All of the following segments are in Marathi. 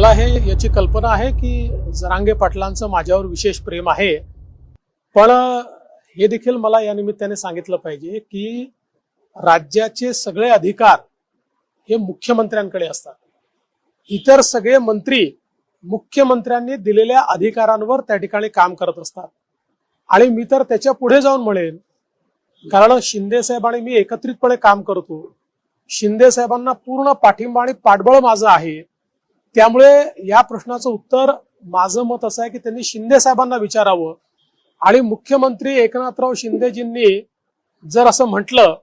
मला हे याची कल्पना आहे की जरांगे पाटलांचं माझ्यावर विशेष प्रेम आहे. पण हे देखील मला या निमित्ताने सांगितलं पाहिजे की राज्याचे सगळे अधिकार हे मुख्यमंत्र्यांकडे असतात. इतर सगळे मंत्री मुख्यमंत्र्यांनी दिलेल्या अधिकारांवर त्या ठिकाणी काम करत असतात. आणि मी तर त्याच्या पुढे जाऊन म्हणेन कारण शिंदे साहेब आणि मी एकत्रितपणे काम करतो. शिंदे साहेबांना पूर्ण पाठिंबा आणि पाठबळ माझं आहे. त्यामुळे या प्रश्नाचं उत्तर माझं मत असं आहे की त्यांनी शिंदे साहेबांना विचारावं. आणि मुख्यमंत्री एकनाथराव शिंदेजींनी जर असं म्हटलं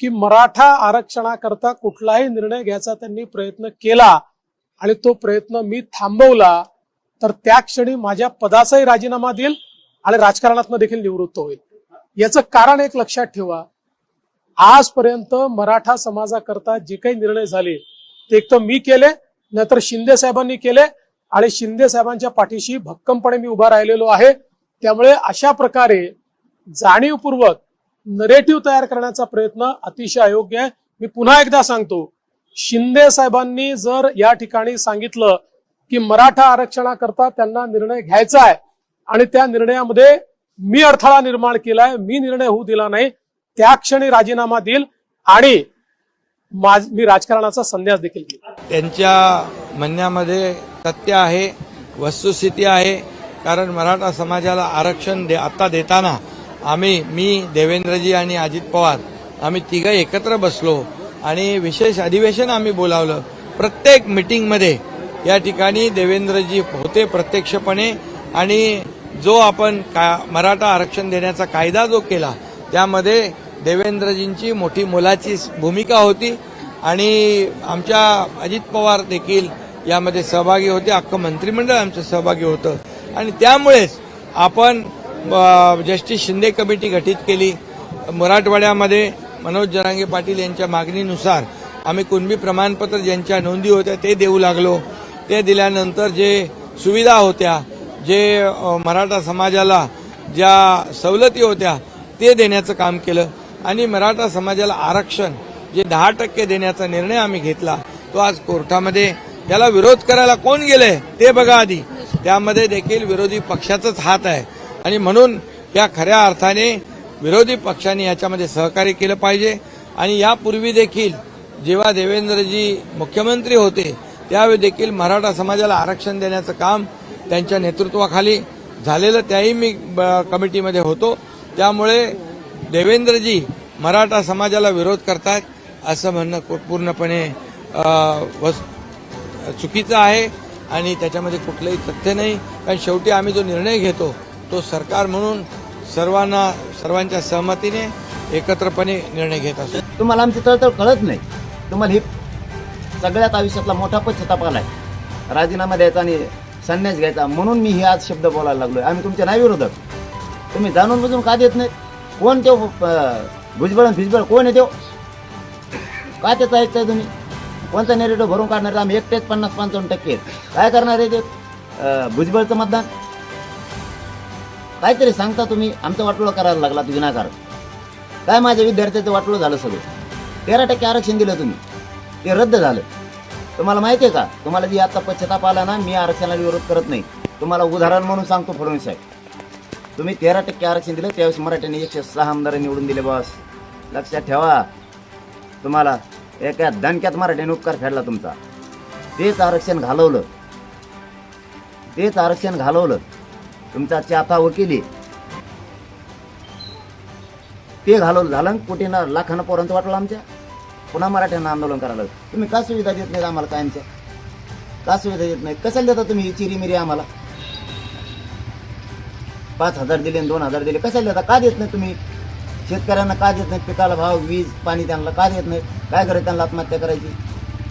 की मराठा आरक्षणाकरता कुठलाही निर्णय घ्यायचा त्यांनी प्रयत्न केला आणि तो प्रयत्न मी थांबवला तर त्या क्षणी माझ्या पदाचाही राजीनामा देईल आणि राजकारणातनं देखील निवृत्त होईल. याचं कारण एक लक्षात ठेवा. आजपर्यंत मराठा समाजाकरता जे काही निर्णय झाले ते एक तर मी केले नाहीतर शिंदे साहेबांनी केले आणि शिंदे साहेबांच्या पाठीशी भक्कमपणे मी उभा राहिलेलो आहे. त्यामुळे अशा प्रकारे जाणीवपूर्वक नरेटिव्ह तयार करण्याचा प्रयत्न अतिशय अयोग्य आहे. मी पुन्हा एकदा सांगतो शिंदे साहेबांनी जर या ठिकाणी सांगितलं की मराठा आरक्षणाकरता त्यांना निर्णय घ्यायचा आहे आणि त्या निर्णयामध्ये मी अडथळा निर्माण केलाय मी निर्णय होऊ दिला नाही त्या क्षणी राजीनामा देईल आणि माझ- मी राजकारणाचा संन्यास देखील घेईल. त्यांच्या म्हणण्यामध्ये सत्य आहे वस्तुस्थिती आहे. कारण मराठा समाजाला आरक्षण दे आता देताना आम्ही मी देवेंद्रजी आणि अजित पवार आम्ही तिघं एकत्र बसलो आणि विशेष अधिवेशन आम्ही बोलावलं. प्रत्येक मिटिंगमध्ये या ठिकाणी देवेंद्रजी होते प्रत्यक्षपणे आणि जो आपण का मराठा आरक्षण देण्याचा कायदा जो केला त्यामध्ये देवेंद्रजींची मोठी मोलाची भूमिका होती. आणि आमच्या अजित पवार देखील यामध्ये सहभागी होते. अख्खं मंत्रिमंडळ आमचं सहभागी होतं. आणि त्यामुळेच आपण जस्टिस शिंदे कमिटी गठीत केली. मराठवाड्यामध्ये मनोज जरांगे पाटील यांच्या मागणीनुसार आम्ही कुणबी प्रमाणपत्र ज्यांच्या नोंदी होत्या ते देऊ लागलो. ते दिल्यानंतर जे सुविधा होत्या जे मराठा समाजाला ज्या सवलती होत्या ते देण्याचं काम केलं. आणि मराठा समाजाला आरक्षण जे दहा टक्के देण्याचा निर्णय आम्ही घेतला तो आज कोर्टामध्ये त्याला विरोध करायला कोण गेले ते बघा आधी. त्यामध्ये देखील विरोधी पक्षाचाच हात आहे. आणि म्हणून या खऱ्या अर्थाने विरोधी पक्षांनी याच्यामध्ये सहकार्य केलं पाहिजे. आणि यापूर्वी देखील जेव्हा देवेंद्रजी मुख्यमंत्री होते त्यावेळी देखील मराठा समाजाला आरक्षण देण्याचं काम त्यांच्या नेतृत्वाखाली झालेलं त्याही मी ब- कमिटीमध्ये होतो. त्यामुळे देवेंद्रजी मराठा समाजाला विरोध करतात असं म्हणणं पूर्णपणे वस- चुकीचं आहे आणि त्याच्यामध्ये कुठलंही तथ्य नाही. कारण शेवटी आम्ही जो निर्णय घेतो तो सरकार म्हणून सर्वांना सर्वांच्या सहमतीने एकत्रपणे निर्णय घेत असतो. तुम्हाला आमची तळतळ कळत नाही. तुम्हाला हे सगळ्यात आयुष्यातला मोठा पश्चाताप आहे राजीनामा द्यायचा आणि संन्यास घ्यायचा म्हणून मी हे आज शब्द बोलायला लागलोय. आम्ही तुमच्या नाही विरोधक तुम्ही जाणून बुजून का देत नाही कोण ते भुजबळ आणि भिजबळ कोण आहे तो? काय त्याचा ऐकताय तुम्ही कोणता नेरेटिव्ह भरून काढणार आहे? आम्ही एकटेच पन्नास पंचावन्न टक्के आहेत. काय करणार आहे ते? भुजबळचं मतदान? काहीतरी सांगता तुम्ही? आमचं वाटोळं करायला लागला तू विनाकारण. काय माझ्या विद्यार्थ्याचं वाटोळं झालं सगळं? तेरा टक्के आरक्षण दिलं तुम्ही. ते रद्द झालं. तुम्हाला माहिती आहे का? तुम्हाला जी आता पश्चाताप आला ना मी आरक्षणाला विरोध करत नाही. तुम्हाला उदाहरण म्हणून सांगतो फडणवीस साहेब. तुम्ही तेरा टक्के आरक्षण दिलं त्यावेळेस मराठ्यांनी एकशे सहा आमदार निवडून दिले बॉस. लक्षात ठेवा. तुम्हाला एका दणक्यात मराठ्याने उपकार फेडला तुमचा. तेच आरक्षण घालवलं. तेच आरक्षण घालवलं. तुमचा चाता वकिली. ते घालवलं झालं कोटीनं लाखानं पोरांचं वाटलं आमच्या. पुन्हा मराठ्यांना आंदोलन करायला तुम्ही का सुविधा देत नाहीत आम्हाला कायमच्या? का सुविधा देत नाही कशाला देता तुम्ही चिरी मिरी आम्हाला? पाच हजार दिले आणि दोन हजार दिले. कशाला देता? का देत नाही तुम्ही? शेतकऱ्यांना का देत नाही? पिकाला भाव वीज पाणी त्यांना का देत नाही? काय करत त्यांना आत्महत्या करायची?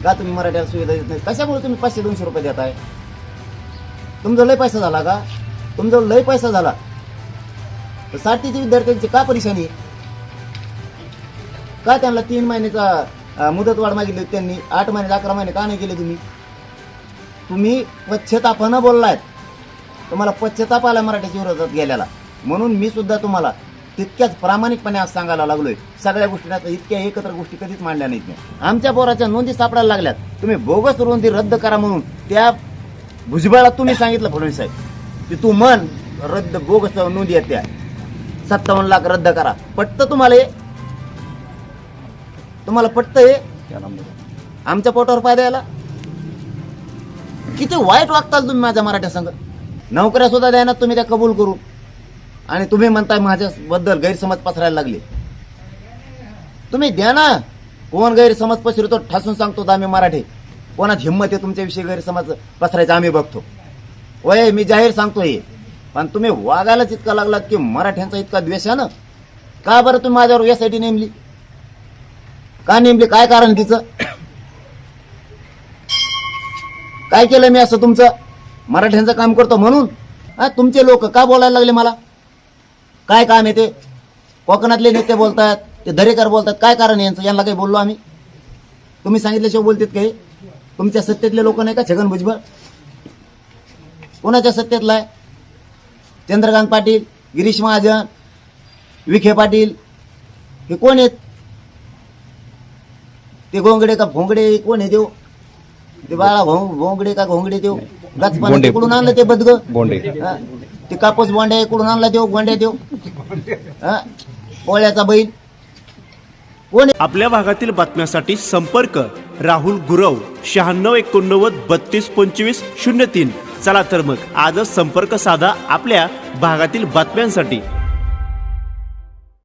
का तुम्ही मराठ्याला सुविधा देत नाही? कशामुळे तुम्ही पाचशे दोनशे रुपये देताय? तुमचा लय पैसा झाला का? तुमचा लय पैसा झाला. तर साठीच्या विद्यार्थ्यांची का परेशानी? आहे? का त्यांना तीन महिन्याचा मुदतवाढ मागितली होती त्यांनी? आठ महिने अकरा महिने का नाही केले तुम्ही? तुम्ही पश्चतापानं बोललायत तुम्हाला पश्चताप आला मराठीच्या विरोधात गेल्याला. म्हणून मी सुद्धा तुम्हाला तितक्याच प्रामाणिकपणे आज सांगायला लागलोय. सगळ्या गोष्टी इतक्या एकत्र गोष्टी कधीच मांडल्या नाहीत नाही आमच्या पोराच्या नोंदी सापडायला लागल्यात. तुम्ही बोगस नोंदी रद्द करा म्हणून त्या भुजबळला तुम्ही सांगितलं फडणवीस साहेब. की तू मन रद्द बोगस नोंदी आहेत त्या. सत्तावन्न लाख रद्द करा. पटत तुम्हाला हे? तुम्हाला पटत हे? आमच्या पोटावर पाय द्यायला किती वाईट वागताल तुम्ही माझ्या मराठ्या संघ. नोकऱ्या सुद्धा द्या ना तुम्ही त्या कबूल करू आणि तुम्ही म्हणताय माझ्याबद्दल गैरसमज पसरायला लागले. तुम्ही द्या ना. कोण गैरसमज पसरतो ठासून सांगतो आम्ही मराठी. कोणात हिंमत आहे तुमच्याविषयी गैरसमज पसरायचा आम्ही बघतो. वय मी जाहीर सांगतो हे पण तुम्ही वागायलाच इतका लागलात की मराठ्यांचा इतका द्वेष आहे ना. का बरं तुम्ही माझ्यावर यासाठी नेमली? का नेमली? काय कारण तिचं? काय केलं मी असं तुमचं? मराठ्यांचं काम करतो म्हणून? तुमचे लोक का बोलायला लागले मला? काय काम आहे ते? कोकणातले नेते बोलतात ते दरेकर बोलतात. काय कारण यांचं? यांना काही बोललो आम्ही? तुम्ही सांगितल्याशिवाय बोलतात काही? तुमच्या सत्तेतले लोक नाही का छगन भुजबळ? कोणाच्या सत्तेतला आहे? चंद्रकांत पाटील गिरीश महाजन विखे पाटील हे कोण आहेत? ते गोंगडे का भोंगडे? कोण आहे देव ते बाळा भोंग भोंगडे का घोंगडे देव गचपाने तिकडून आणलं ते बदग. ते कापूस बोंड्या इकडून आणला देऊ गोंड्या देऊ. हा? पोळ्याचा बैल. कोण आपल्या भागातील बातम्यांसाठी संपर्क राहुल गुरव शहाण्णव एकोणनव्वद बत्तीस पंचवीस शून्य तीन. चला तर मग आजच संपर्क साधा आपल्या भागातील बातम्यांसाठी.